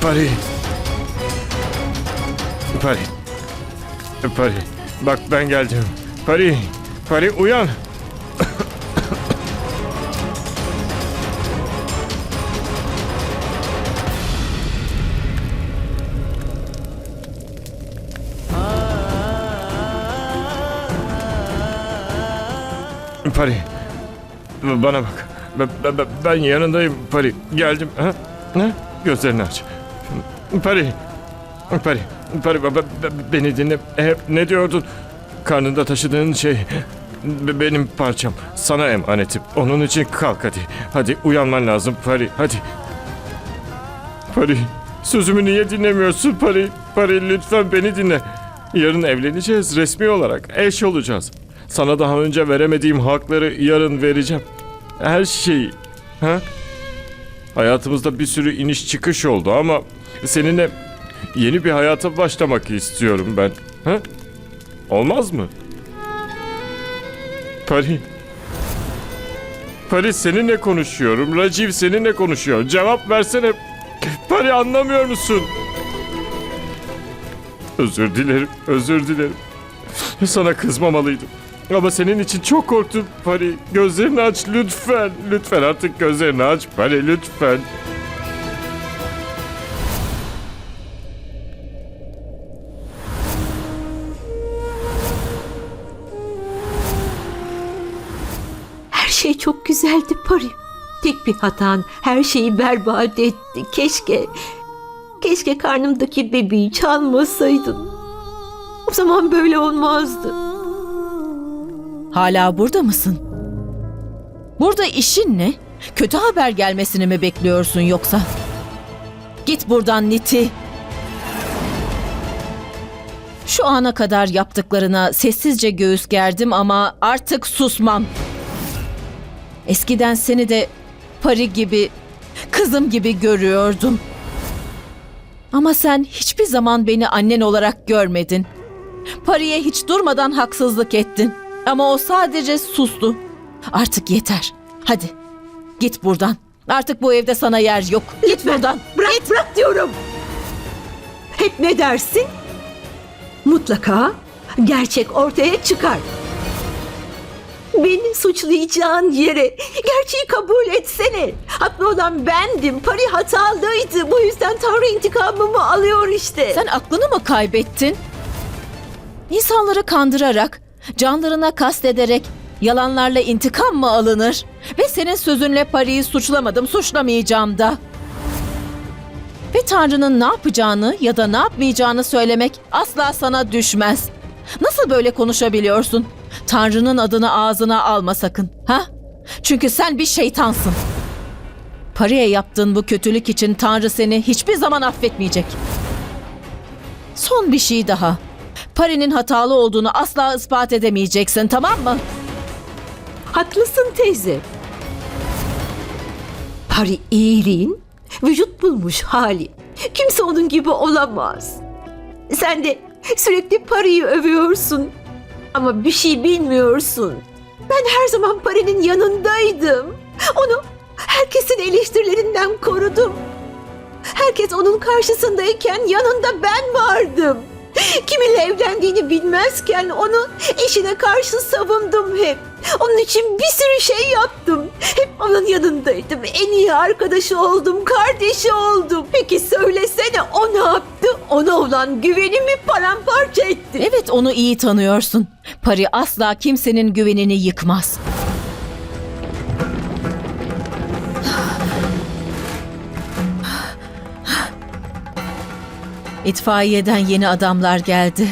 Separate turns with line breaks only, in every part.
Pari. Pari. Pari. Bak ben geldim. Pari. Pari uyan. Pari. Bana bak. Ben, ben- ben yanındayım Pari. Geldim. Ha? Ne? Gözlerini aç. Pari. Pari. Pari be- beni dinle. Hep ne diyordun? Karnında taşıdığın şey be- benim parçam. Sana emanetim. Onun için kalk hadi. Hadi uyanman lazım Pari. Hadi. Pari. Sözümü niye dinlemiyorsun Pari? Pari lütfen beni dinle. Yarın evleneceğiz resmi olarak. Eş olacağız. Sana daha önce veremediğim hakları yarın vereceğim. Her şeyi. Ha? Hayatımızda bir sürü iniş çıkış oldu ama seninle yeni bir hayata başlamak istiyorum ben. Ha? Olmaz mı? Pari. Pari seninle konuşuyorum. Raciv seninle konuşuyor. Cevap versene. Pari anlamıyor musun? Özür dilerim, özür dilerim. Sana kızmamalıydım. Ama senin için çok korktum Pari. Gözlerini aç lütfen. Lütfen artık gözlerini aç Pari lütfen.
Şey çok güzeldi Pari. Tek bir hatan her şeyi berbat etti. Keşke, keşke karnımdaki bebeği çalmasaydın. O zaman böyle olmazdı.
Hala burada mısın? Burada işin ne? Kötü haber gelmesini mi bekliyorsun yoksa? Git buradan Niti. Şu ana kadar yaptıklarına sessizce göğüs gerdim ama artık susmam. Eskiden seni de pari gibi, kızım gibi görüyordum. Ama sen hiçbir zaman beni annen olarak görmedin. Pari'ye hiç durmadan haksızlık ettin. Ama o sadece sustu. Artık yeter. Hadi git buradan. Artık bu evde sana yer yok. Git
Lütfen,
buradan.
Bırak bırak diyorum. Hep ne dersin? Mutlaka gerçek ortaya çıkar. Beni suçlayacağın yere gerçeği kabul etsene. Haklı olan bendim. Pari hatalıydı. Bu yüzden Tanrı intikamımı alıyor işte.
Sen aklını mı kaybettin? İnsanları kandırarak, canlarına kastederek, yalanlarla intikam mı alınır? Ve senin sözünle Pari'yi suçlamadım, suçlamayacağım da. Ve Tanrı'nın ne yapacağını ya da ne yapmayacağını söylemek asla sana düşmez. Nasıl böyle konuşabiliyorsun? Tanrı'nın adını ağzına alma sakın, ha? Çünkü sen bir şeytansın. Pari'ye yaptığın bu kötülük için Tanrı seni hiçbir zaman affetmeyecek. Son bir şey daha. Pari'nin hatalı olduğunu asla ispat edemeyeceksin tamam mı?
Haklısın teyze. Pari iyiliğin vücut bulmuş hali. Kimse onun gibi olamaz. Sen de sürekli Pari'yi övüyorsun. Ama bir şey bilmiyorsun. Ben her zaman Pari'nin yanındaydım. Onu herkesin eleştirilerinden korudum. Herkes onun karşısındayken yanında ben vardım. Kiminle evlendiğini bilmezken onu eşine karşı savundum hep. Onun için bir sürü şey yaptım. Hep onun yanındaydım. En iyi arkadaşı oldum, kardeşi oldum. Peki söylesene o ne yaptı? Ona olan güvenimi paramparça etti.
Evet onu iyi tanıyorsun. Pari asla kimsenin güvenini yıkmaz. İtfaiyeden yeni adamlar geldi.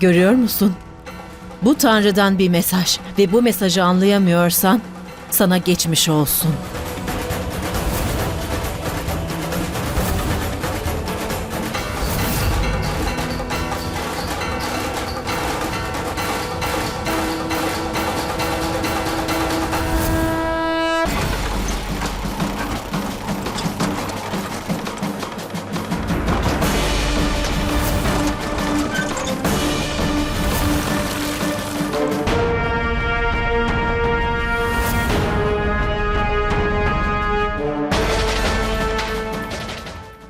Görüyor musun? Bu Tanrı'dan bir mesaj ve bu mesajı anlayamıyorsan sana geçmiş olsun.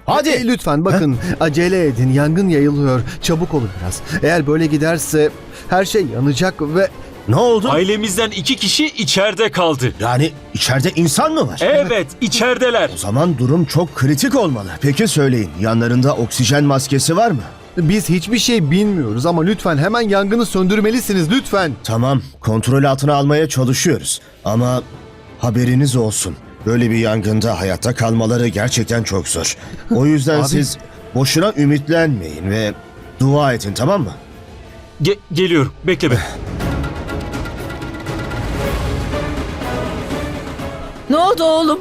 Hadi.
E, lütfen bakın acele edin. Yangın yayılıyor. Çabuk olun biraz. Eğer böyle giderse her şey yanacak ve
Ne oldu?
Ailemizden iki kişi içeride kaldı.
Yani içeride insan mı var?
Evet, içerideler.
O zaman durum çok kritik olmalı. Peki söyleyin, yanlarında oksijen maskesi var mı?
biz hiçbir şey bilmiyoruz ama lütfen hemen yangını söndürmelisiniz lütfen.
Tamam, kontrol altına almaya çalışıyoruz. Ama haberiniz olsun. Böyle bir yangında hayatta kalmaları gerçekten çok zor. O yüzden
Abi.
siz boşuna ümitlenmeyin ve dua edin tamam mı?
Ge- geliyorum, bekle be.
Ne oldu oğlum?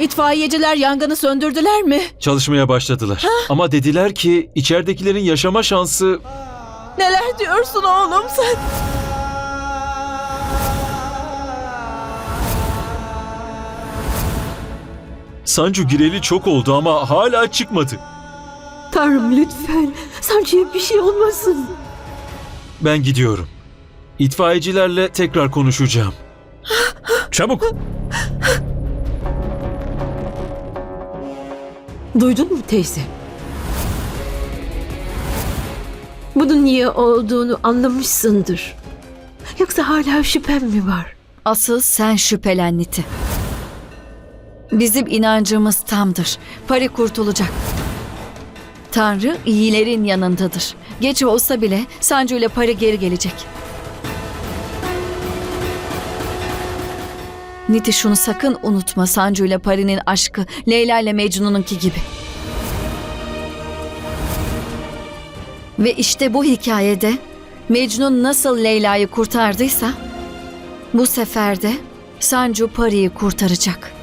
İtfaiyeciler yangını söndürdüler mi?
Çalışmaya başladılar. Ama dediler ki içeridekilerin yaşama şansı...
Neler diyorsun oğlum sen?
Sancu gireli çok oldu ama hala çıkmadı.
Tanrım lütfen. Sancı'ya bir şey olmasın.
Ben gidiyorum. İtfaiyecilerle tekrar konuşacağım. Çabuk.
Duydun mu teyze? Bunun niye olduğunu anlamışsındır. Yoksa hala şüphem mi var?
Asıl sen şüphelen Niti. Bizim inancımız tamdır. Pari kurtulacak. Tanrı iyilerin yanındadır. Geç olsa bile Sancu ile Pari geri gelecek. Niti şunu sakın unutma Sancu ile Pari'nin aşkı Leyla ile Mecnun'unki gibi. Ve işte bu hikayede Mecnun nasıl Leyla'yı kurtardıysa bu sefer de Sancu Pari'yi kurtaracak.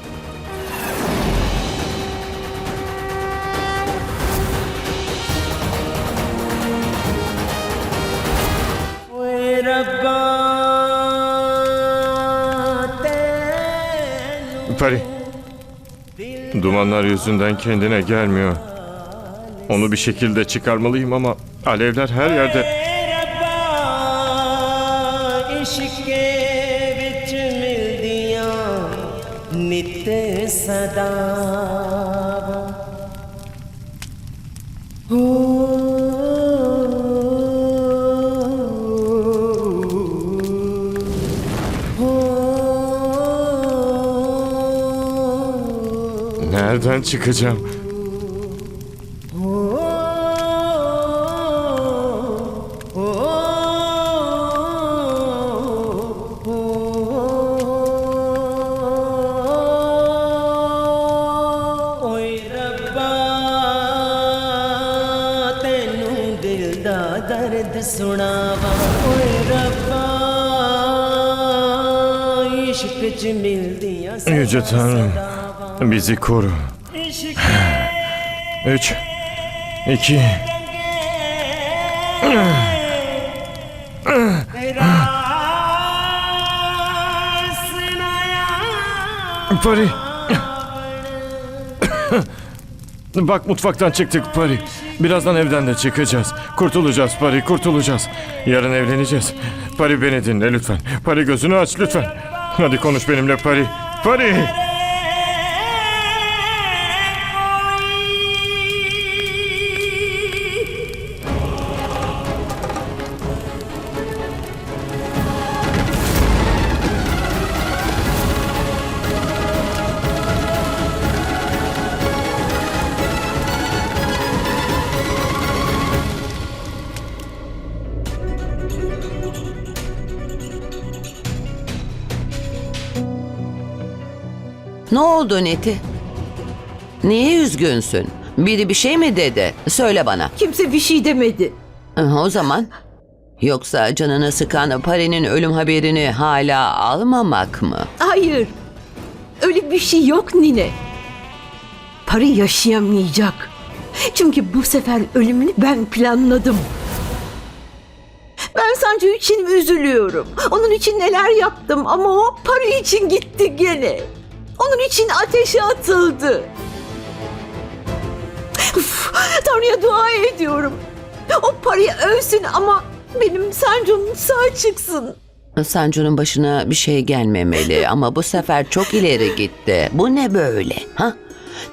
Pari. Dumanlar yüzünden kendine gelmiyor. Onu bir şekilde çıkarmalıyım ama alevler her yerde.
सदा
Nereden çıkacağım?
ਓਏ ਰੱਬਾ ਤੈਨੂੰ ਦਿਲ ਦਾ ਦਰਦ ਸੁਣਾਵਾਂ ਓਏ ਰੱਬਾ ਇਸ਼ਕ ਚ ਮਿਲਦੀਆਂ
Yüce Tanrım bizi koru. Üç, iki, Pari. Bak mutfaktan çıktık Pari. Birazdan evden de çıkacağız. Kurtulacağız Pari, kurtulacağız. Yarın evleneceğiz. Pari beni dinle lütfen. Pari gözünü aç lütfen. Hadi konuş benimle Pari. Pari!
Oldu Neti? Niye üzgünsün? Biri bir şey mi dedi? Söyle bana.
Kimse bir şey demedi.
O zaman yoksa canını sıkan Pari'nin ölüm haberini hala almamak mı?
Hayır. Öyle bir şey yok Nine. Para yaşayamayacak. Çünkü bu sefer ölümünü ben planladım. Ben Sancu için üzülüyorum. Onun için neler yaptım ama o para için gitti gene. Onun için ateşe atıldı. Uf, Tanrı'ya dua ediyorum. O parayı ölsün ama benim Sancu'm sağ çıksın.
Sancu'nun başına bir şey gelmemeli ama bu sefer çok ileri gitti. Bu ne böyle? Ha?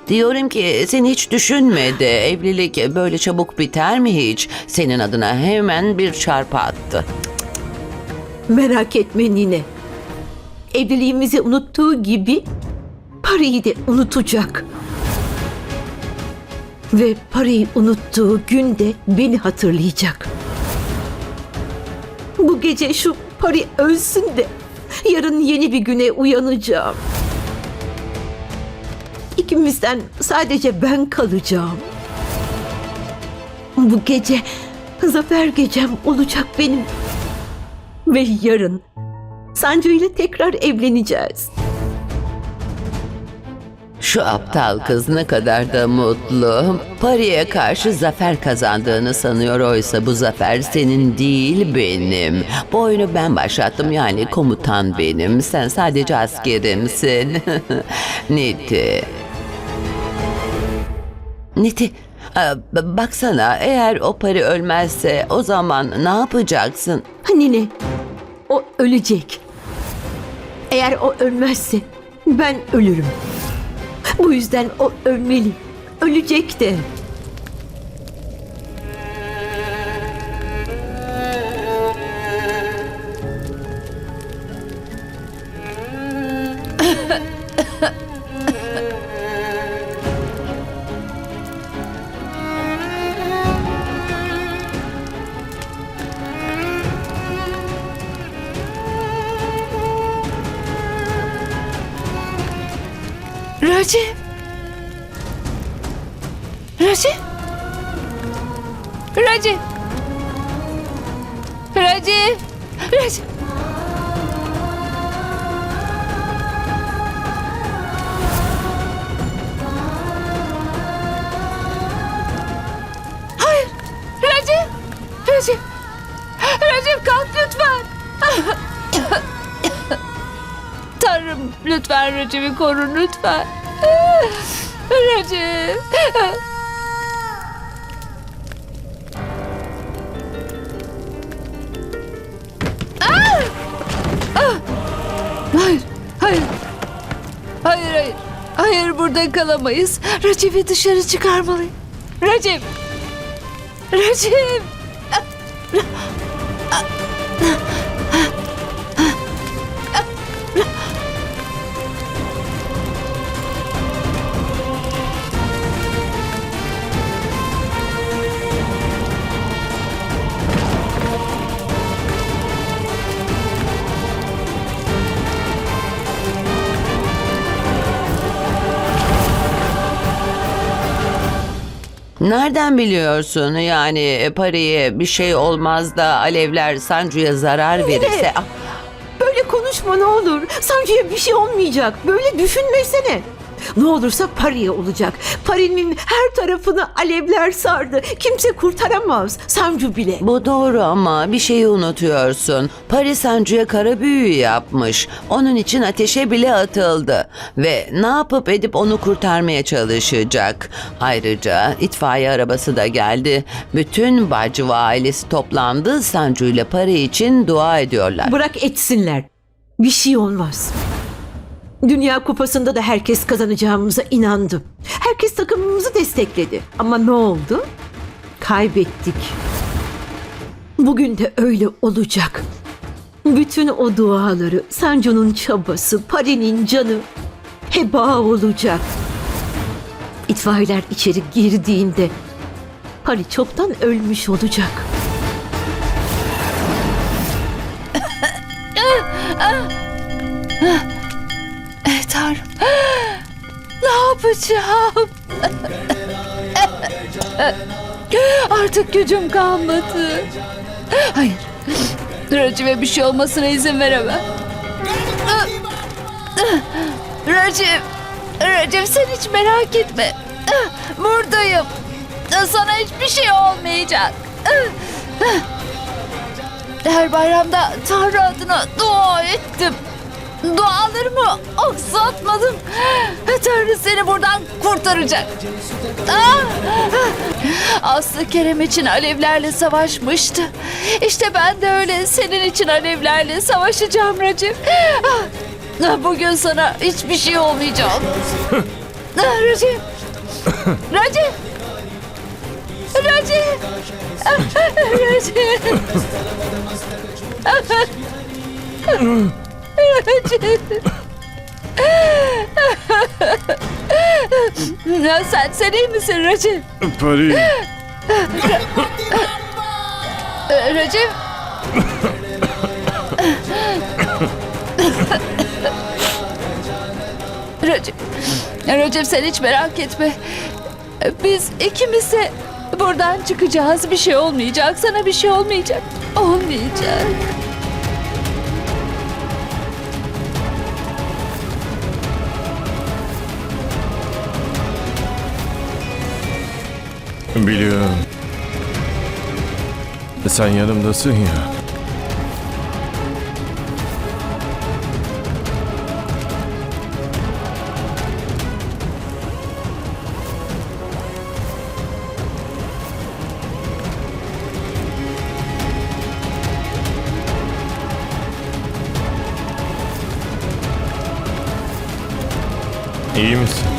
Diyorum ki seni hiç düşünmedi. Evlilik böyle çabuk biter mi hiç? Senin adına hemen bir çarpı attı.
Merak etme Nine. Evliliğimizi unuttuğu gibi parayı da unutacak. Ve parayı unuttuğu günde beni hatırlayacak. Bu gece şu Pari ölsün de yarın yeni bir güne uyanacağım. İkimizden sadece ben kalacağım. Bu gece zafer gecem olacak benim. Ve yarın Sancu ile tekrar evleneceğiz.
Şu aptal kız ne kadar da mutlu. Pari'ye karşı zafer kazandığını sanıyor oysa bu zafer senin değil benim. Bu oyunu ben başlattım yani komutan benim. Sen sadece askerimsin. Niti. Niti. e, Baksana eğer o Pari ölmezse o zaman ne yapacaksın?
Nine, o ölecek. Eğer o ölmezse ben ölürüm. Bu yüzden o ölmeli. Ölecek de.
Racip. Racip. Racip. Hayır. Racip. Racip. Racip kalk lütfen. Tanrım lütfen Recep'i koru lütfen. Recep. Burada kalamayız. Recep'i dışarı çıkarmalıyım. Recep. Recep.
Nereden biliyorsun yani Pari'ye bir şey olmaz da alevler Sancu'ya zarar verirse... Ah,
Böyle konuşma ne olur. Sancu'ya bir şey olmayacak. Böyle düşünmesene. Ne olursa Pari'ye olacak. Pari'nin her tarafını alevler sardı. Kimse kurtaramaz. Sancu bile.
Bu doğru ama bir şeyi unutuyorsun. Paris Sancu'ya kara büyü yapmış. Onun için ateşe bile atıldı. Ve ne yapıp edip onu kurtarmaya çalışacak. Ayrıca itfaiye arabası da geldi. Bütün Bacı ve ailesi toplandı. Sancu ile Pari için dua ediyorlar.
Bırak etsinler. Bir şey olmaz. Dünya kupasında da herkes kazanacağımıza inandı. Herkes takımımızı destekledi. Ama ne oldu? Kaybettik. Bugün de öyle olacak. Bütün o duaları, Sancu'nun çabası, Pari'nin canı heba olacak. İtfaiyeler içeri girdiğinde Pari çoktan ölmüş olacak.
Eh, yapacağım? Artık gücüm kalmadı. Hayır. Recep'e bir şey olmasına izin veremem. Recep. Recep sen hiç merak etme. Buradayım. Sana hiçbir şey olmayacak. Her bayramda Tanrı adına dua ettim. Dualarımı aksatmadım. Tanrı seni buradan kurtaracak. Ah! Aslı Kerem için alevlerle savaşmıştı. İşte ben de öyle senin için alevlerle savaşacağım Recep. Ah! Bugün sana hiçbir şey olmayacak. Ah, Recep! Recep! Recep! Recep! Sen, sen iyi misin Recep?
Pari.
Recep? Recep, Recep sen hiç merak etme. Biz ikimiz de buradan çıkacağız. Bir şey olmayacak. Sana bir şey olmayacak. Olmayacak.
Biliyorum. Sen yanımdasın ya. İyi misin?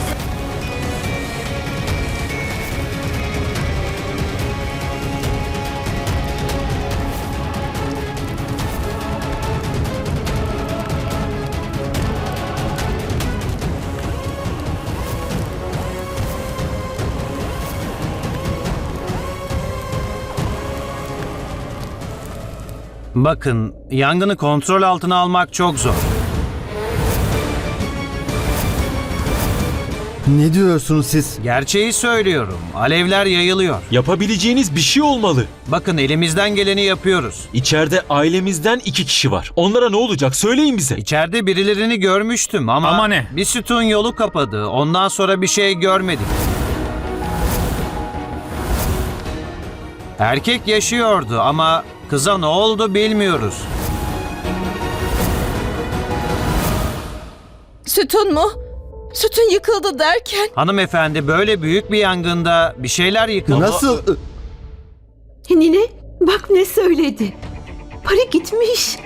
Bakın, yangını kontrol altına almak çok zor.
Ne diyorsunuz siz?
Gerçeği söylüyorum. Alevler yayılıyor.
Yapabileceğiniz bir şey olmalı.
Bakın elimizden geleni yapıyoruz.
İçeride ailemizden iki kişi var. Onlara ne olacak söyleyin bize.
İçeride birilerini görmüştüm ama,
Ama ne?
bir sütun yolu kapadı. Ondan sonra bir şey görmedik. Erkek yaşıyordu ama kıza ne oldu bilmiyoruz.
Sütun mu? Sütun yıkıldı derken
Hanımefendi böyle büyük bir yangında bir şeyler yıkıldı.
Nasıl?
Nine bak ne söyledi. Pari gitmiş.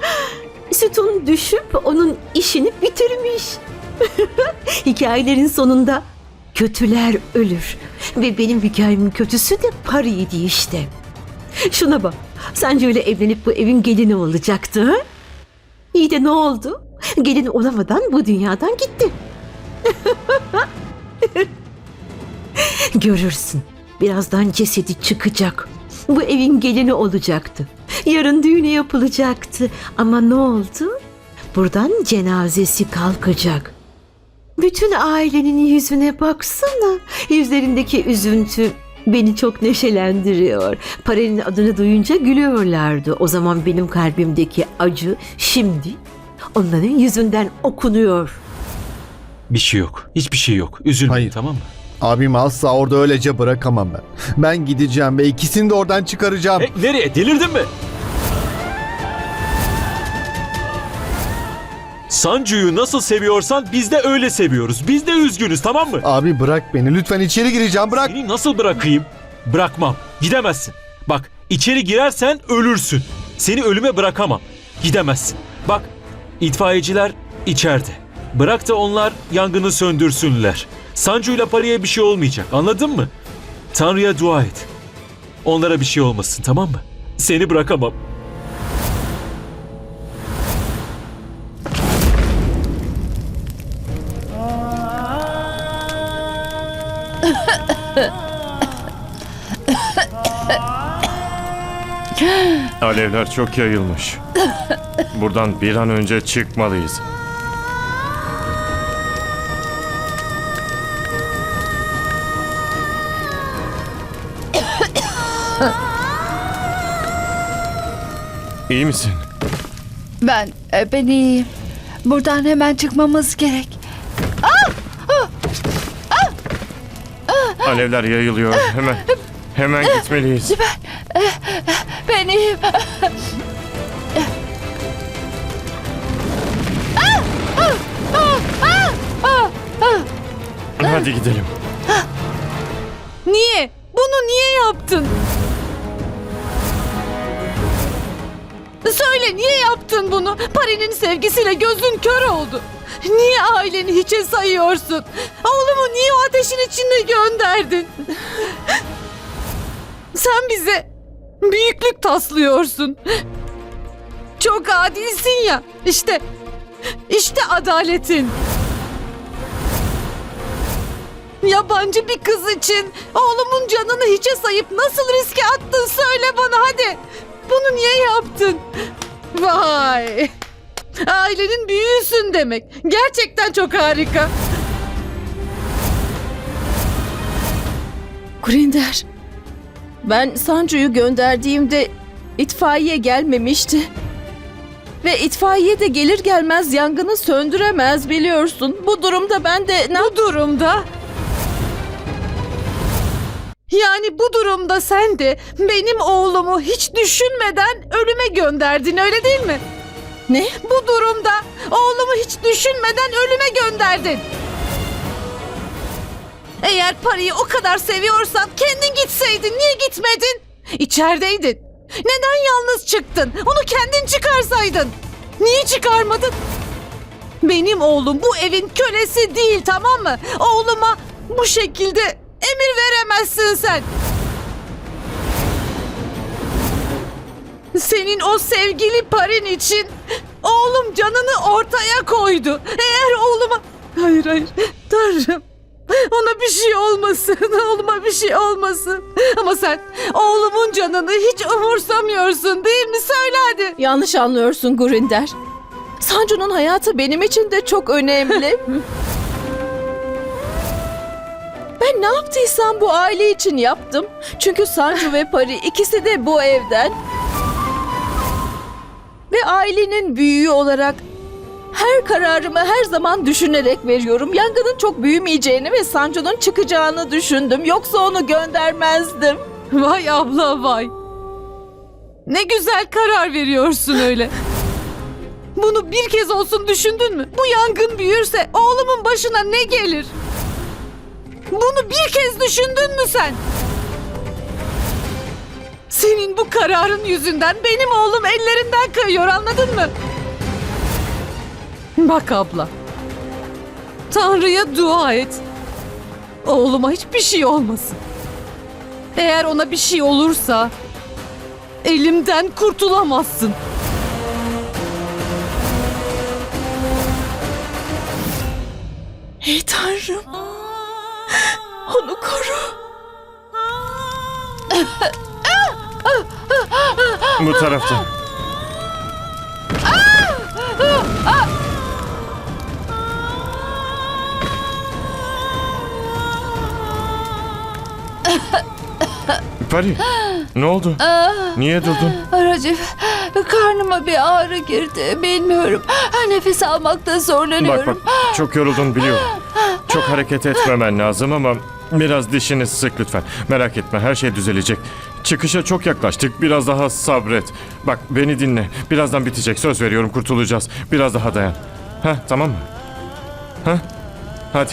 Sütun düşüp onun işini bitirmiş. Hikayelerin sonunda kötüler ölür. Ve benim hikayemin kötüsü de Pari'ydi işte. Şuna bak. Sence öyle evlenip bu evin gelini olacaktı ha? İyi de ne oldu? Gelin olamadan bu dünyadan gitti. Görürsün. Birazdan cesedi çıkacak. Bu evin gelini olacaktı. Yarın düğünü yapılacaktı. Ama ne oldu? Buradan cenazesi kalkacak. Bütün ailenin yüzüne baksana. Yüzlerindeki üzüntü beni çok neşelendiriyor. Parenin adını duyunca gülüyorlardı. O zaman benim kalbimdeki acı şimdi onların yüzünden okunuyor.
Bir şey yok. Hiçbir şey yok. Üzülmeyin
Hayır.
tamam mı?
Abim asla orada öylece bırakamam ben. Ben gideceğim ve ikisini de oradan çıkaracağım.
Hey, nereye? Delirdin mi? Sancu'yu nasıl seviyorsan biz de öyle seviyoruz. Biz de üzgünüz tamam mı?
Abi bırak beni lütfen içeri gireceğim bırak.
Seni nasıl bırakayım? Bırakmam. Gidemezsin. Bak içeri girersen ölürsün. Seni ölüme bırakamam. Gidemezsin. Bak itfaiyeciler içeride. Bırak da onlar yangını söndürsünler. Sancu'yla Pari'ye bir şey olmayacak anladın mı? Tanrı'ya dua et. Onlara bir şey olmasın tamam mı? Seni bırakamam.
Alevler çok yayılmış. Buradan bir an önce çıkmalıyız. İyi misin?
Ben, e, ben iyiyim. Buradan hemen çıkmamız gerek.
Alevler yayılıyor. Hemen hemen gitmeliyiz.
Ben iyiyim.
Hadi gidelim.
niye? Bunu niye yaptın?
Söyle niye yaptın bunu? Pari'nin sevgisiyle gözün kör oldu. Niye aileni hiçe sayıyorsun? Oğlumu niye o ateşin içine gönderdin? Sen bize büyüklük taslıyorsun. Çok adilsin ya. İşte, işte adaletin. Yabancı bir kız için oğlumun canını hiçe sayıp nasıl riske attın söyle bana hadi. Bunu niye yaptın? Vay. Ailenin büyüğüsün demek. Gerçekten çok harika. Grinder. Ben Sancu'yu gönderdiğimde itfaiye gelmemişti. Ve itfaiye de gelir gelmez yangını söndüremez biliyorsun. Bu durumda ben de... Bu durumda? Yani bu durumda sen de benim oğlumu hiç düşünmeden ölüme gönderdin öyle değil mi? Ne? Bu durumda oğlumu hiç düşünmeden ölüme gönderdin. Eğer parayı o kadar seviyorsan kendin gitseydin niye gitmedin? İçerideydin. Neden yalnız çıktın? Onu kendin çıkarsaydın. Niye çıkarmadın? Benim oğlum bu evin kölesi değil tamam mı? Oğluma bu şekilde emir veremezsin sen. Senin o sevgili parin için oğlum canını ortaya koydu. Eğer oğluma... Hayır hayır Tanrım. Ona bir şey olmasın. Oğluma bir şey olmasın. Ama sen oğlumun canını hiç umursamıyorsun değil mi? Söyle hadi. Yanlış anlıyorsun Gurinder. Sancu'nun hayatı benim için de çok önemli. Ben ne yaptıysam bu aile için yaptım. Çünkü Sancu ve Pari ikisi de bu evden. Ve ailenin büyüğü olarak her kararımı her zaman düşünerek veriyorum. Yangının çok büyümeyeceğini ve Sancu'nun çıkacağını düşündüm. Yoksa onu göndermezdim. Vay abla vay. Ne güzel karar veriyorsun öyle. Bunu bir kez olsun düşündün mü? Bu yangın büyürse oğlumun başına ne gelir? Bunu bir kez düşündün mü sen? Senin bu kararın yüzünden benim oğlum ellerinden kayıyor anladın mı? Bak abla. Tanrı'ya dua et. Oğluma hiçbir şey olmasın. Eğer ona bir şey olursa elimden kurtulamazsın. Ey Tanrım. Onu koru.
Bu tarafta. Pari, ne oldu? Niye durdun?
Racif, karnıma bir ağrı girdi. Bilmiyorum. Nefes almakta
Bak
zorlanıyorum.
bak, çok yoruldun biliyorum. Çok hareket etmemen lazım ama biraz dişini sık lütfen. Merak etme, her şey düzelecek. Çıkışa çok yaklaştık, biraz daha sabret. Bak beni dinle, birazdan bitecek. Söz veriyorum kurtulacağız. Biraz daha dayan. Heh, tamam mı? Heh, hadi.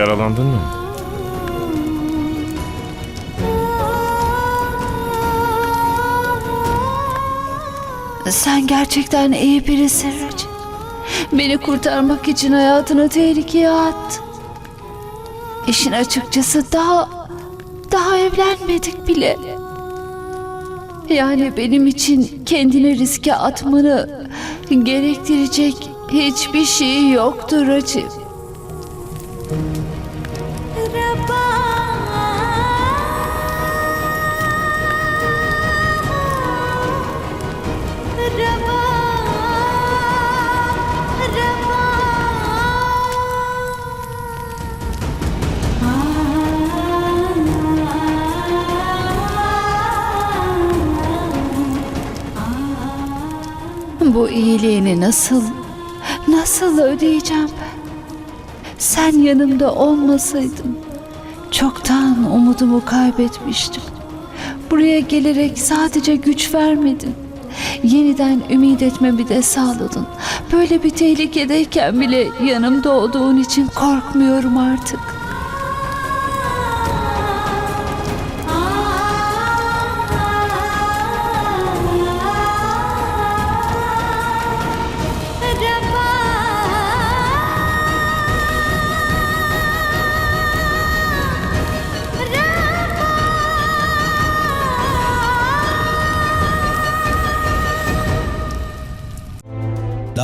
Yaralandın mı?
Sen gerçekten iyi birisin Racif. Beni kurtarmak için hayatını tehlikeye attın. İşin açıkçası daha daha evlenmedik bile. Yani benim için kendini riske atmanı gerektirecek hiçbir şey yoktur Racif. Bu iyiliğini nasıl, nasıl ödeyeceğim ben? Sen yanımda olmasaydın çoktan umudumu kaybetmiştim. Buraya gelerek sadece güç vermedin. Yeniden ümit etmemi de sağladın. Böyle bir tehlikedeyken bile yanımda olduğun için korkmuyorum artık.